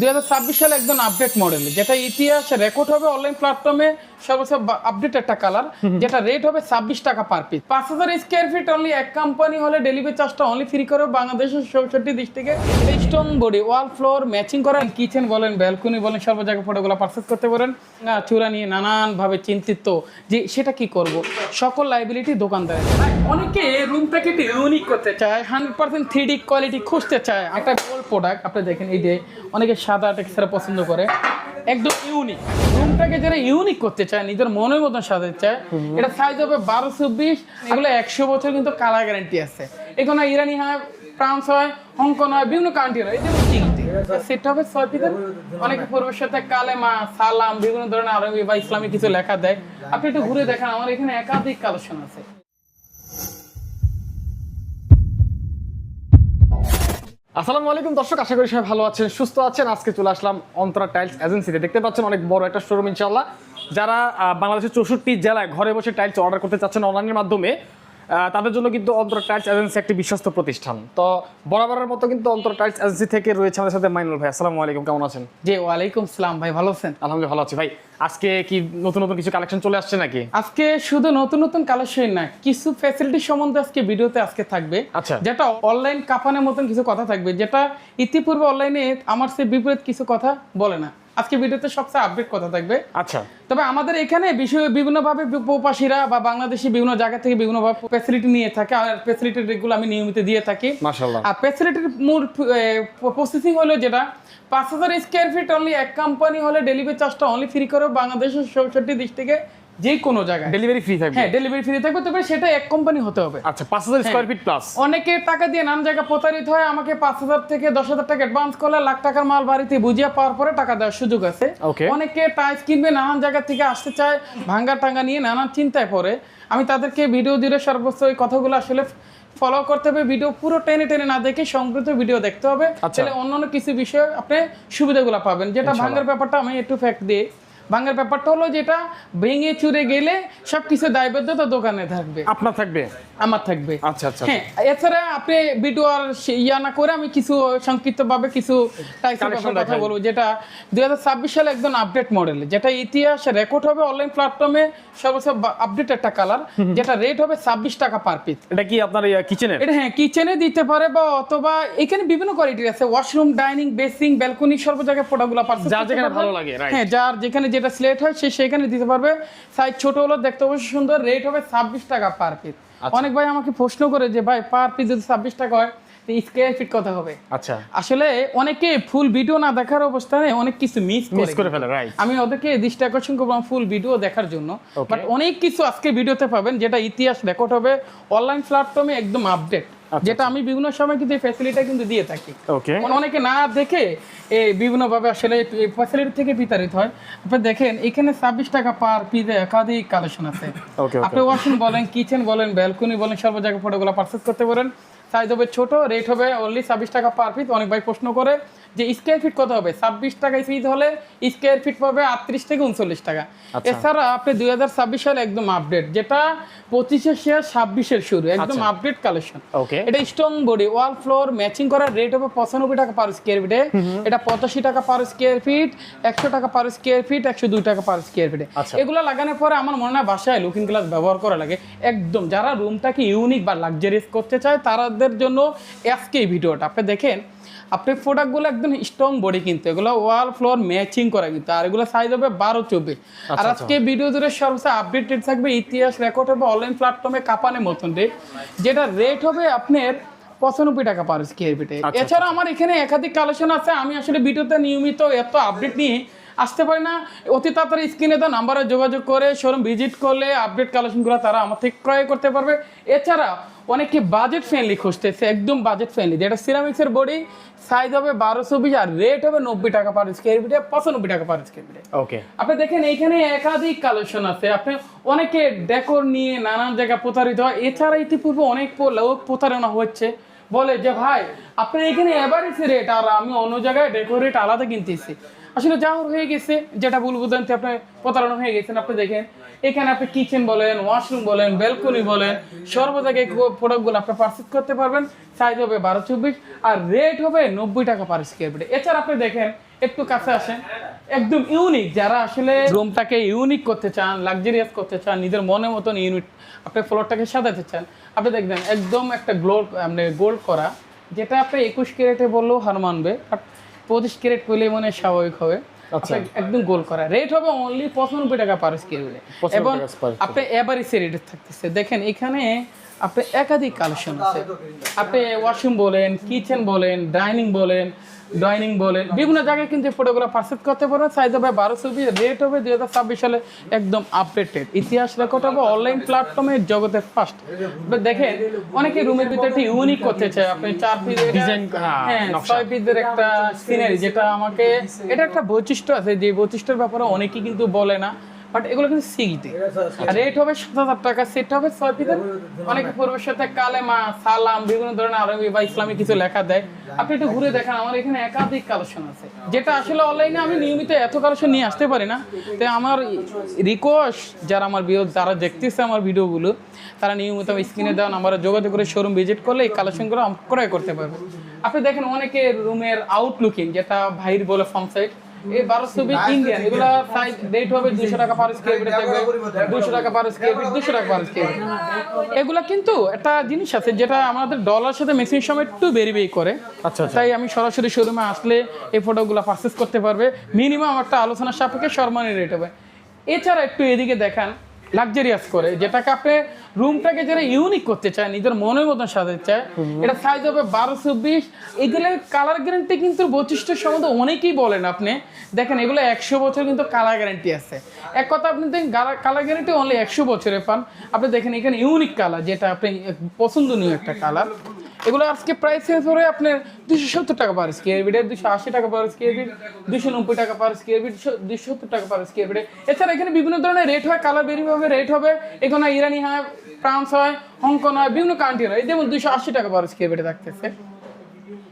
দুই হাজার ছাব্বিশ সালে একদম আপডেট মডেল যেটা ইতিহাস রেকর্ড হবে অনলাইন প্ল্যাটফর্মে সর্বোচ্চ আপডেট একটা কালার যেটা রেট হবে ছাব্বিশ টাকা পার পিস পাঁচ হাজার স্কোয়ার ফিট অনলি এক কোম্পানি হলে ডেলিভারি চার্জটা অনলি ফ্রি করে বাংলাদেশের চৌষট্টি ডিস্ট্রিক্টে stone body wall floor matching করেন কিচেন বলেন ব্যালকনি বলেন, সর্ব জায়গায় ফটোগুলো পারচেস করতে পারেন। চূড়া নিয়ে নানানভাবে চিন্তিত যে সেটা কি করব? সকল লাইবিলিটি দোকানদার অনেকে রুমটাকে একটু ইউনিক করতে চায় hundred percent three D quality খুঁজতে চায়। একটা প্রোডাক্ট আপনি দেখেন এই যে অনেকে সাদা টেক্সচার পছন্দ করে। একদম ইউনিক রুমটাকে যারা ইউনিক করতে চায় নিজের মনের মতন সাজাতে চায় এটা সাইজ হবে বারো চব্বিশ এগুলো একশো বছর কিন্তু কালার গ্যারান্টি আছে। এখানে ইরানি হয় ফ্রান্স হয় হংকং হয় বিভিন্ন কান্ট্রি হয়। এই যে চিংড়ি সেটা হবে ছয় পিসের অনেকে পূর্বের সাথে কালেমা সালাম বিভিন্ন ধরনের আরবি বা ইসলামিক কিছু লেখা দেয়। আপনি একটু ঘুরে দেখেন আমার এখানে একাধিক কালেকশন আছে। আসসালামু আলাইকুম দর্শক, আশা করি সবাই ভালো আছেন, সুস্থ আছেন। আজকে চলে আসলাম অন্তরা টাইলস এজেন্সিতে। দেখতে পাচ্ছেন অনেক বড় একটা শোরুম ইনশাল্লাহ যারা বাংলাদেশের চৌষট্টি জেলায় ঘরে বসে টাইলস অর্ডার করতে চাচ্ছেন অনলাইনের মাধ্যমে তাদের জন্য কিন্তু অন্তরা টাইলস এজেন্সি একটি বিশ্বস্ত প্রতিষ্ঠান। তো বরাবরের মতো কিন্তু অন্তরা টাইলস এজেন্সি থেকে রয়েছে আমাদের সাথে মাইনুল ভাই। আসসালামু আলাইকুম কেমন আছেন? জি ওয়ালাইকুম সালাম ভাই ভালো আছেন? আলহামদুলিল্লাহ ভালো আছি ভাই। আজকে কি নতুন নতুন কিছু কালেকশন চলে আসছে নাকি? আজকে শুধু নতুন নতুন কালেকশন না কিছু ফ্যাসিলিটি সম্বন্ধে আজকে ভিডিওতে আজকে থাকবে আচ্ছা। যেটা অনলাইন কাপানের মতন কিছু কথা থাকবে যেটা ইতিপূর্বে অনলাইনে আমার সে বিপরীত কিছু কথা বলে না। আজকে ভিডিওতে সবচেয়ে আপডেট কথা থাকবে। আচ্ছা। তবে আমাদের এখানে বিষয় বিভিন্নভাবে উপবাসীরা বা বাংলাদেশি বিভিন্ন জায়গা থেকে বিভিন্নভাবে ফ্যাসিলিটি নিয়ে থাকে আর ফ্যাসিলিটিগুলো আমি নিয়মিত দিয়ে থাকি। মাশাআল্লাহ। আর ফ্যাসিলিটির মূল প্রসেসিং হলো যেটা পাঁচ হাজার স্কোয়ার ফিট অনলি এক কোম্পানি হলে ডেলিভারি চার্জটা অনলি ফ্রি করে বাংলাদেশের চৌষট্টি ডিস্ট্রিক্টে যে কোনো জায়গায়। ডেলিভারি ফ্রি থাকবে। হ্যাঁ ডেলিভারি ফ্রি থাকবে তবে সেটা এক কোম্পানি হতে হবে। আচ্ছা পাঁচ হাজার স্কোয়ার ফিট প্লাস অনেকে টাকা দিয়ে নানান জায়গায় প্রতারিত হয় আমাকে পাঁচ হাজার থেকে দশ হাজার টাকা অ্যাডভান্স করলে লাখ টাকার মাল বাড়িতে বুঝিয়ে পাওয়ার পরে টাকা দেওয়ার সুযোগ আছে। অনেকে টাইলস কিনবে নানান জায়গা থেকে আসতে চায় ভাঙ্গা টাঙ্গা নিয়ে নানান চিন্তায় পড়ে। আমি তাদেরকে ভিডিও দিলে সর্বোচ্চ এই কথাগুলো আসলে ফলো করতে হবে ভিডিও পুরো টেনে টেনে না দেখে সংকৃত ভিডিও দেখতে হবে। আচ্ছা। তাহলে অন্যান্য কিছু বিষয়ে আপনি সুবিধাগুলো পাবেন। যেটা ভাঙ্গার ব্যাপারটা আমি একটু ফ্যাক্ট দিই ভাঙ্গার ব্যাপারটা হলো যেটা ভেঙে চুরে গেলে সব কিছু দায়বদ্ধতা দোকানে থাকবে। আপনার থাকবে? আমার থাকবে। আচ্ছা আচ্ছা হ্যাঁ এছাড়া আপনি ভিডিও আর ইয়া না করে আমি কিছু সংক্ষিপ্ত ভাবে কিছু কথা বলব যেটা দুই হাজার সালে একদম আপডেট মডেল যেটা ইতিহাস রেকর্ড হবে অনলাইন প্ল্যাটফর্মে সর্বোচ্চ আপডেট একটা কালার যেটা রেট হবে ছাব্বিশ টাকা পার পিস এটা কি আপনার কিচেনের এটা হ্যাঁ কিচেনে দিতে পারে বা অথবা এখানে বিভিন্ন কোয়ালিটির আছে ওয়াশরুম ডাইনিং বেসিং ব্যালকনি সর্ব জায়গায় প্রোডাক্টগুলো পারচেজ যার যেখানে ভালো লাগে. হ্যাঁ যার যেখানে যেটা সিলেক্ট হয় সে সেখানে দিতে পারবে। সাইজ ছোট হলো দেখতে অবশ্যই সুন্দর রেট হবে ছাব্বিশ টাকা পার পিস আচ্ছা। অনেক ভাই আমাকে প্রশ্ন করে যে ভাই পার পিস যদি ছাব্বিশ টাকা হয় স্কোয়ার ফিট কত হবে? আচ্ছা। আসলে অনেকে ফুল ভিডিও না দেখার অবস্থায় অনেক কিছু মিস মিস করে ফেলে রাইট আমি ওদেরকে দৃষ্টি আকর্ষণ করব ফুল ভিডিও দেখার জন্য। বাট অনেক কিছু আজকে ভিডিওতে পাবেন যেটা ইতিহাস রেকর্ড হবে অনলাইন প্ল্যাটফর্মে একদম আপডেট যেটা আমি বিভিন্ন সময় কিন্তু এই ফ্যাসিলিটি কিন্তু দিয়ে থাকি। ওকে অনেকে না দেখে এই বিভিন্নভাবে আসলে ফ্যাসিলিটি থেকে বিতাড়িত হয়। আপনি দেখেন এখানে ছাব্বিশ টাকা পার পিজে একাধিক কালেকশন আছে. আপনি ওয়াশরুম বলেন কিচেন বলেন ব্যালকনি বলেন সর্ব জায়গায় ফটোগুলো পারচেস করতে পারেন। সাইজ হবে ছোট রেট হবে অনলি ছাব্বিশ টাকা পার পিস অনেক ভাই প্রশ্ন করে যে স্কোয়ার ফিট কত হবে? ছাব্বিশ টাকা ফিট হলে স্কোয়ার ফিট পাবে আটত্রিশ থেকে উনচল্লিশ টাকা। আচ্ছা। এছাড়া আপনি দুই হাজার ছাব্বিশ সালে একদম আপডেট যেটা পঁচিশের শেয়ার ছাব্বিশের শুরু একদম আচ্ছা। আপডেট কালেকশন এটা strong body wall floor matching করার রেট হবে পঁচানব্বই টাকা পার স্কোয়ার ফিটে এটা পঁচাশি টাকা পার স্কোয়ার ফিট একশো টাকা পার স্কোয়ার ফিট একশো দুই টাকা পার স্কোয়ার ফিটে আচ্ছা। এগুলো লাগানোর পরে আমার মনে হয় বাসায় লুকিং গ্লাস ব্যবহার করা লাগে। একদম যারা রুমটাকে ইউনিক বা লাক্সারিয়াস করতে চায় তাদের জন্য আজকে এই ভিডিওটা। আপনি দেখেন আপনি প্রোডাক্টগুলো একদম স্ট্রং বডি কিন্তু এগুলো ওয়াল ফ্লোর ম্যাচিং করা কিন্তু আর এগুলো সাইজ হবে বারো চব্বিশ। আর আজকে ভিডিও জুড়ে সর্বোচ্চ আপডেটেড থাকবে ইতিহাস রেকর্ড হবে অনলাইন প্ল্যাটফর্মে কাপানের মতন রেট যেটা রেট হবে আপনার পঁচানব্বই টাকা পার স্কোয়ার ফিটে আচ্ছা, এছাড়া আমার এখানে একাধিক কালেকশন আছে আমি আসলে ভিডিওতে নিয়মিত এত আপডেট নিয়ে আসতে পারি না। অতি তাড়াতাড়ি স্ক্রিনে তো নাম্বারে যোগাযোগ করে শোরুম ভিজিট করলে আপডেট কালেকশনগুলো তারা আমার থেকে ক্রয় করতে পারবে। এছাড়া অনেকে বাজেট ফ্রেন্ডলি খুঁজতেছে একদম বাজেট ফ্রেন্ডলি যেটা সিরামিক্সের বডি সাইজ হবে বারোশো বিশ আর রেট হবে নব্বই টাকা পার স্কোয়ার ফিটে পঁচানব্বই টাকা পার স্কোয়ার ফিটে ওকে আপনি দেখেন এইখানে একাধিক কালেকশন আছে। আপনি অনেকে ডেকোর নিয়ে নানান জায়গায় প্রতারিত হয়। এছাড়া ইতিপূর্বে অনেক লোক প্রতারণা হচ্ছে। বলে যে ভাই আপনার এখানে এভারেজ রেট আর আমি অন্য জায়গায় ডেকোর রেট আলাদা কিনতেছি। আসলে যা হোক হয়ে গেছে, যেটা ভুল বুঝান্তে আপনি প্রতারণা হয়ে গেছেন আপনি দেখেন। এখানে আপনি কিচেন বলেন ওয়াশরুম বলেন ব্যালকনি বলেন, সর্ব জায়গায় প্রোডাক্টগুলো আপনি পারচেস করতে পারবেন। সাইজ হবে বারো চব্বিশ আর রেট হবে নব্বই টাকা পার স্কোয়ার ফিট এছাড়া আপনি দেখেন, একটু কাছে আসেন, একদম ইউনিক যারা আসলে রুমটাকে ইউনিক করতে চান লাক্সারিয়াস করতে চান, নিজের মনের মতন ইউনিট আপনি ফ্লোরটাকে সাজাতে চান, আপনি দেখবেন একদম একটা গ্লো মানে গোল্ড করা, যেটা আপনি একুশ ক্যারেটে বললেও হার মানবে পঁচিশ ক্যারেট করলে মনে স্বাভাবিক হবে। আচ্ছা। একদম গোল করা। রেট হবে অনলি পঁচানব্বই টাকা পার 95 এবং আপনি এবারই সে রেট থাকতেছে। দেখেন এখানে আপনি একাধিক কালেকশন আছে। আপনি ওয়াশরুম বলেন কিচেন বলেন ডাইনিং বলেন ডাইনিং বলেন বিভিন্ন জায়গায় কিন্তু ফটোগুলো পারচেস করতে পারবেন সাইজ হবে বারোশো বিশ রেট হবে দুই হাজার ছাব্বিশ সালে একদম আপডেটেড ইতিহাস রেকর্ড হবে অনলাইন প্ল্যাটফর্মে জগতের ফার্স্ট দেখেন অনেকে রুমের ভিতরে একটি ইউনিক করতে চায়। আপনি চার পিস ডিজাইন হ্যাঁ, হ্যাঁ ছয় পিসের একটা সিনারি যেটা আমাকে এটা একটা বৈশিষ্ট্য আছে যে বৈশিষ্ট্যের ব্যাপারে অনেকেই কিন্তু বলে না। বাট এগুলো কিন্তু আর রেট হবে সাত হাজার টাকা সেট হবে ছয় পিসের অনেকে পূর্বের সাথে কালেমা সালাম বিভিন্ন ধরনের আরবি বা ইসলামিক কিছু লেখা দেয়। আপনি একটু ঘুরে দেখেন আমার এখানে একাধিক কালেকশন আছে। যেটা আসলে অনলাইনে আমি নিয়মিত এত কালেকশন নিয়ে আসতে পারি না। তাই আমার রিকোয়েস্ট যারা আমার ভিডিও যারা দেখতেছে আমার ভিডিওগুলো তারা নিয়মিত স্ক্রিনে দেওয়া নাম্বারে যোগাযোগ করে শোরুম ভিজিট করলে এই কালেকশনগুলো ক্রয় করতে পারবে। আপনি দেখেন অনেকে রুমের আউটলুকিং যেটা ভাইর বলে ফর্ম সাইড এই ইন্ডিয়ান এগুলো সাইজ রেট হবে দুশো টাকা পার স্কোয়ার ফিটে থাকবে দুশো টাকা পার স্কোয়ার ফিট দুশো টাকা পার স্কোয়ার ফিট এগুলা কিন্তু একটা জিনিস আছে যেটা আমাদের ডলার সাথে মেশিন সময় একটু বেরি বেরি করে। আচ্ছা আচ্ছা। তাই আমি সরাসরি শোরুমে আসলে এই ফটোগুলো পারচেস করতে পারবে। মিনিমাম একটা আলোচনা সাপেক্ষে সর্বনিম্ন রেট হবে। এছাড়া একটু এদিকে দেখান লাক্সারিয়াস করে যেটাকে আপনি রুমটাকে যারা ইউনিক করতে চায় নিজের মনের মতন সাজাতে চায় এটা সাইজ হবে বারোশো বিশ। এগুলোর কালার গ্যারান্টি কিন্তু বৈশিষ্ট্য সম্বন্ধে অনেকেই বলেন আপনি। দেখেন এগুলো একশো বছর কিন্তু কালার গ্যারান্টি আছে। এক কথা আপনি দেখেন কালার গ্যারান্টি অনলি একশো বছরে পান। আপনি দেখেন এখানে ইউনিক কালার যেটা আপনি পছন্দনীয় একটা কালার এগুলো আজকে প্রাইস শেষ হয়ে আপনার দুশো সত্তর টাকা পার স্কোয়ার ফিটে দুশো আশি টাকা পার স্কোয়ার ফিট দুশো নব্বই টাকা পার স্কোয়ার ফিট দুশো সত্তর টাকা পার স্কোয়ার ফিটে এছাড়া এখানে বিভিন্ন ধরনের রেট হয় কালার বেরি হবে রেট হবে। এখানে ইরানি হয়, ফ্রান্স হয়, হংকং হয়, বিভিন্ন কান্ট্রি হয়। যেমন দুশো আশি টাকা পার স্কোয়ার ফিটে থাকতেছে।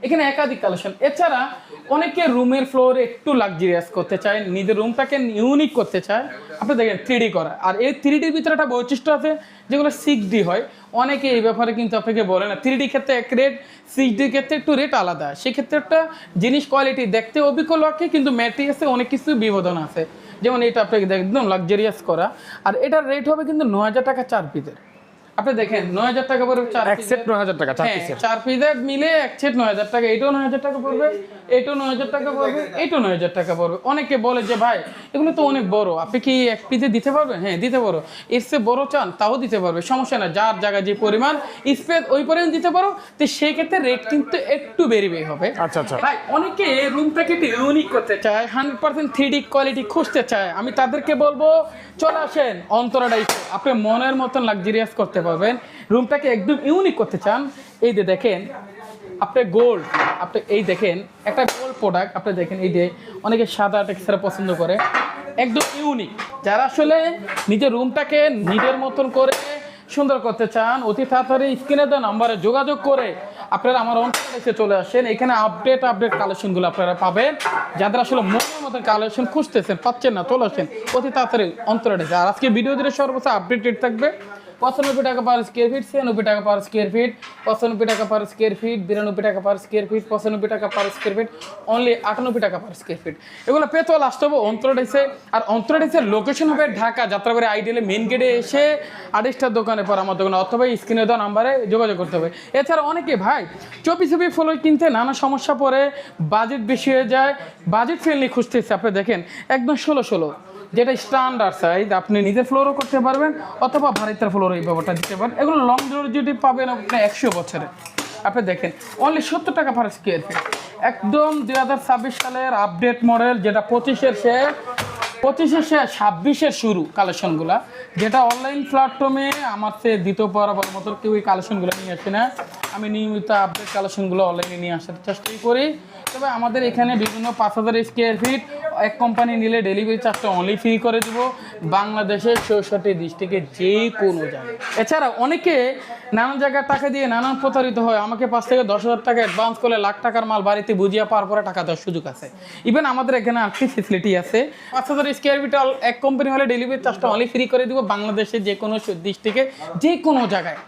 এখানে একাধিক কালেকশন। এছাড়া অনেকে রুমের ফ্লোর একটু লাক্সারিয়াস করতে চায়, নিজের রুমটাকে ইউনিক করতে চায়। আপনি দেখেন থ্রি করা। আর এই থ্রি ডির ভিতরে একটা বৈশিষ্ট্য আছে, যেগুলো সিক্স ডি হয়। অনেকে এই ব্যাপারে কিন্তু আপনাকে বলে না। থ্রি ডি ক্ষেত্রে এক রেট সিক্স ডির ক্ষেত্রে একটু রেট আলাদা। সেক্ষেত্রে একটা জিনিস কোয়ালিটি দেখতে অবিকল লাগে কিন্তু ম্যাটেরিয়ালসে অনেক কিছু বিবোধন আছে। যেমন এটা আপনাকে একদম লাক্সারিয়াস করা। আর এটার রেট হবে কিন্তু ন হাজার টাকা চার পিসের আপনি দেখেন নয় হাজার টাকা পড়বে চার এক সেট এর। নয় হাজার টাকা চার হ্যাঁ, চার পিসের মিলে এক সেট নয় হাজার টাকা এটাও নয় হাজার টাকা পড়বে এটাও নয় হাজার টাকা পড়বে এটাও নয় হাজার টাকা পড়বে। অনেকে বলে যে ভাই এগুলো তো অনেক বড় আপনি কি এক পিসে দিতে পারবেন? হ্যাঁ দিতে পারো। এর চেয়ে বড় চান তাও দিতে পারবে সমস্যা না যার জায়গায় যে পরিমাণ স্পেস ওই পরিমাণ দিতে পারো। তো সেই ক্ষেত্রে রেট কিন্তু একটু বেরিয়ে হবে। আচ্ছা আচ্ছা। ভাই অনেকে রুমটাকে একটু ইউনিক করতে চায় hundred percent three D quality খুঁজতে চায়। আমি তাদেরকে বলব চলে আসেন অন্তরাডাইতে আপনি মনের মতন লাক্সারিয়াস করতে পারবেন রুমটাকে একদম ইউনিক করতে চান, এই যে দেখেন আপনি গোল্ড আপনি এই দেখেন, একটা গোল্ড প্রোডাক্ট আপনি দেখেন এই যে অনেকে সাদা টেক্সচার পছন্দ করে, একদম ইউনিক যারা আসলে নিজের রুমটাকে নিজের মতন করে সুন্দর করতে চান, অতি তাড়াতাড়ি স্ক্রিনে দেওয়া নাম্বারে যোগাযোগ করে আপনারা আমার অন্তর্দেশে চলে আসেন। এখানে আপডেট আপডেট কালেকশনগুলো আপনারা পাবেন। যাদের আসলে মনের মতন কালেকশন খুঁজতেছেন, পাচ্ছেন না, চলে আসেন, অতি তাড়াতাড়ি অন্তরে আর আজকে ভিডিও দিলে সর্বোচ্চ আপডেট থাকবে। পঁচানব্বই টাকা পার স্কোয়ার ফিট ছিয়ানব্বই টাকা পার স্কোয়ার ফিট পঁচানব্বই টাকা পার স্কোয়ার ফিট বিরানব্বই টাকা পার স্কোয়ার ফিট পঁচানব্বই টাকা পার স্কোয়ার ফিট অনলি আটানব্বই টাকা পার স্কোয়ার ফিট এগুলো পেতো লাস্ট হবে অন্তরডেসে আর অন্তরডেসের লোকেশন হবে ঢাকা যাত্রাবাড়ি আইডিয়ালে মেন গেটে এসে আড়াইশটার দোকানে পর আমার দোকানে অথবা স্ক্রিনে দেওয়া নাম্বারে যোগাযোগ করতে হবে। এছাড়া অনেকে ভাই চপি চপি ফলো কিনতে নানা সমস্যা পড়ে বাজেট বেশি হয়ে যায় বাজেট ফ্রেন্ডলি খুঁজতেছে, আপনি দেখেন, একদম ষোলো ষোলো। যেটা স্ট্যান্ডার্ড সাইজ আপনি নিজে ফ্লোরও করতে পারবেন, অথবা ভারিতার ফ্লোর এই ব্যাপারটা দিতে পারেন। এগুলো লং যদি পাবেন আপনি একশো বছরে। আপনি দেখেন অনলি সত্তর টাকা পার স্কোয়ার ফিট একদম দুই হাজার ছাব্বিশ সালের আপডেট মডেল যেটা পঁচিশের শেষ পঁচিশের শেষ ছাব্বিশের শুরু কালেকশনগুলা যেটা অনলাইন প্ল্যাটফর্মে আমার সে দ্বিতীয় পরাবার মতো কেউ এই কালেকশনগুলো নিয়ে আসে না। আমি নিয়মিত আপডেট কালেকশনগুলো অনলাইনে নিয়ে আসার চেষ্টাই করি। তবে আমাদের এখানে বিভিন্ন পাঁচ হাজার স্কোয়ার ফিট এক কোম্পানি নিলে ডেলিভারি চার্জটা অনলি ফ্রি করে দেবো বাংলাদেশের চৌষট্টি ডিস্ট্রিক্টে যে কোনো জায়গায়। এছাড়া অনেকে নানান জায়গায় টাকা দিয়ে নানান প্রতারিত হয়, আমাকে পাঁচ থেকে দশ হাজার টাকা অ্যাডভান্স করলে লাখ টাকার মাল বাড়িতে বুঝিয়ে পাওয়ার পরে টাকা দেওয়ার সুযোগ আছে। ইভেন আমাদের এখানে আরেকটি ফেসিলিটি আছে, পাঁচ হাজার স্কোয়ার ফিট এক কোম্পানি হলে ডেলিভারি চার্জটা অনলি ফ্রি করে দিব বাংলাদেশের যে কোনো ডিস্ট্রিক্টে যে কোনো জায়গায়।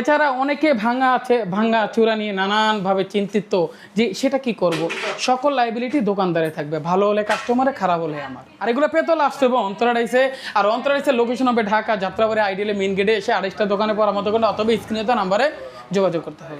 এছাড়া অনেকে ভাঙা আছে, ভাঙা চূড়া নিয়ে নানানভাবে চিন্তিত যে সেটা কি করব? সকল লাইবিলিটি দোকানদারে থাকবে, ভালো হলে কাস্টমারে খারাপ হলে আমার। আর এগুলো পেতল আসতে হবে অন্তরাডাইসে আর অন্তরাডাইসের লোকেশন হবে ঢাকা, যাত্রাবাড়ি আইডিয়ালে মেন গেটে এসে আড়াইশটা দোকানে পরামর্শ করলে অথবা স্ক্রিনে তো নাম্বারে যোগাযোগ করতে হবে।